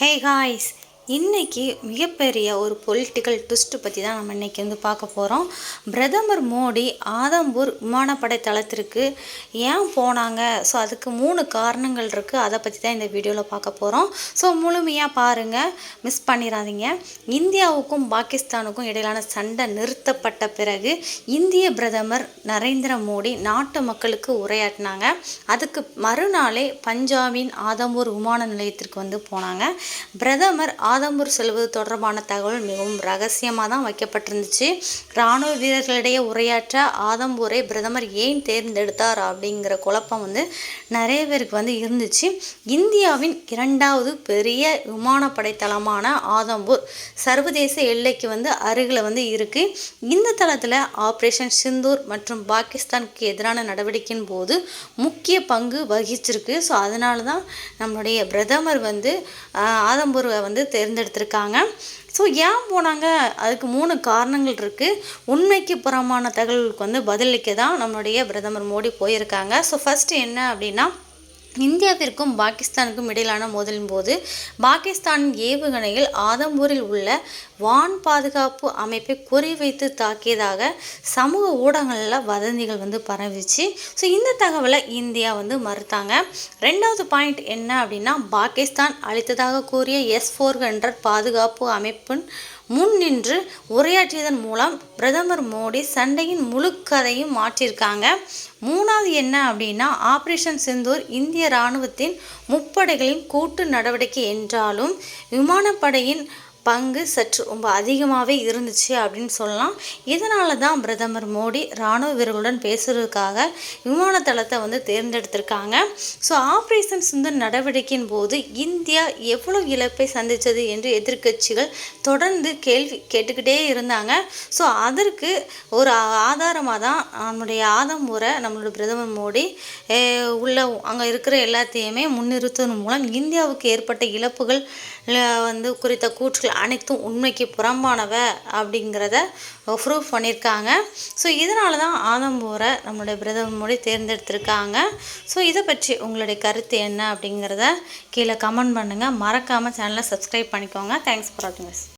Hey guys, இன்னைக்கு மிகப்பெரிய ஒரு பொலிட்டிக்கல் ட்விஸ்ட்டு பற்றி தான் நம்ம இன்னைக்கு வந்து பார்க்க போகிறோம் பிரதமர் மோடி ஆதம்பூர் விமானப்படை தளத்திற்கு ஏன் போனாங்க? ஸோ அதுக்கு மூணு காரணங்கள் இருக்குது அதை பற்றி தான் இந்த வீடியோவில் பார்க்க போகிறோம் ஸோ முழுமையாக பாருங்கள் மிஸ் பண்ணிடாதீங்க இந்தியாவுக்கும் பாகிஸ்தானுக்கும் இடையிலான சண்டை நிறுத்தப்பட்ட பிறகு இந்திய பிரதமர் நரேந்திர மோடி நாட்டு மக்களுக்கு உரையாற்றினாங்க. அதுக்கு மறுநாளே பஞ்சாபின் ஆதம்பூர் விமான நிலையத்திற்கு வந்து போனாங்க. பிரதமர் ஆதம்பூர் செல்வது தொடர்பான தகவல் மிகவும் ரகசியமாக தான் வைக்கப்பட்டிருந்துச்சு. இராணுவ வீரர்களிடையே உரையாற்ற ஆதம்பூரை பிரதமர் ஏன் தேர்ந்தெடுத்தார் அப்படிங்கிற குழப்பம் வந்து நிறைய பேருக்கு வந்து இருந்துச்சு. இந்தியாவின் இரண்டாவது பெரிய விமானப்படை தளமான ஆதம்பூர் சர்வதேச எல்லைக்கு வந்து அருகில் வந்து இருக்குது இந்த தளத்தில் ஆப்ரேஷன் சிந்தூர் மற்றும் பாகிஸ்தானுக்கு எதிரான நடவடிக்கையின் போது முக்கிய பங்கு வகிச்சிருக்கு. ஸோ அதனால தான் நம்மளுடைய பிரதமர் வந்து ஆதம்பூரை வந்து தேர்ந்தெடுத்திருக்காங்க. ஸோ ஏன் போனாங்க? அதுக்கு மூணு காரணங்கள் இருக்குது உண்மைக்கு புறமான தகவலுக்கு வந்து பதிலளிக்க தான் நம்மளுடைய பிரதமர் மோடி போயிருக்காங்க. ஸோ ஃபஸ்ட்டு என்ன அப்படின்னா இந்தியாவிற்கும் பாகிஸ்தானுக்கும் இடையிலான மோதலின் போது பாகிஸ்தானின் ஏவுகணையில் ஆதம்பூரில் உள்ள வான் பாதுகாப்பு அமைப்பை குறிவைத்து தாக்கியதாக சமூக ஊடகங்களில் வதந்திகள் வந்து பரவிச்சு. ஸோ இந்த தகவலை இந்தியா வந்து மறுத்தாங்க. ரெண்டாவது பாயிண்ட் என்ன அப்படின்னா பாகிஸ்தான் அளித்ததாக கூறிய எஸ் ஃபோர் ஹண்ட்ரட் பாதுகாப்பு அமைப்பின் முன் நின்று உரையாற்றியதன் மூலம் பிரதமர் மோடி சண்டையின் முழு கதையும் மாற்றியிருக்காங்க. மூணாவது என்ன அப்படின்னா ஆப்ரேஷன் செந்தூர் இந்திய இராணுவத்தின் முப்படைகளின் கூட்டு நடவடிக்கை என்றாலும் விமானப்படையின் பங்கு சற்று ரொம்ப அதிகமாகவே இருந்துச்சு அப்படின்னு சொல்லலாம். இதனால தான் பிரதமர் மோடி இராணுவ வீரர்களுடன் பேசுகிறதுக்காக விமான தளத்தை வந்து தேர்ந்தெடுத்திருக்காங்க. ஸோ ஆப்ரேஷன் சுந்தர் நடவடிக்கையின் போது இந்தியா எவ்வளோ இழப்பை சந்தித்தது என்று எதிர்க்கட்சிகள் தொடர்ந்து கேள்வி கேட்டுக்கிட்டே இருந்தாங்க. ஸோ அதற்கு ஒரு ஆதாரமாக தான் நம்முடைய முறை நம்மளோட பிரதமர் மோடி உள்ள அங்கே இருக்கிற எல்லாத்தையுமே முன்னிறுத்துவதன் மூலம் இந்தியாவுக்கு ஏற்பட்ட இழப்புகள் வந்து குறித்த கூற்றுகள் அனைத்தும் உண்மைக்கு புறம்பானவ அப்படிங்கிறத ப்ரூவ் பண்ணியிருக்காங்க. ஸோ இதனால தான் ஆதம்பூரை நம்மளுடைய பிரதமர் மொழி தேர்ந்தெடுத்திருக்காங்க. ஸோ இதை பற்றி உங்களுடைய கருத்து என்ன அப்படிங்கிறத கீழே கமெண்ட் பண்ணுங்கள் மறக்காமல் சேனலை சப்ஸ்கிரைப் பண்ணிக்கோங்க. தேங்க்ஸ் ஃபார் வாட்சிங்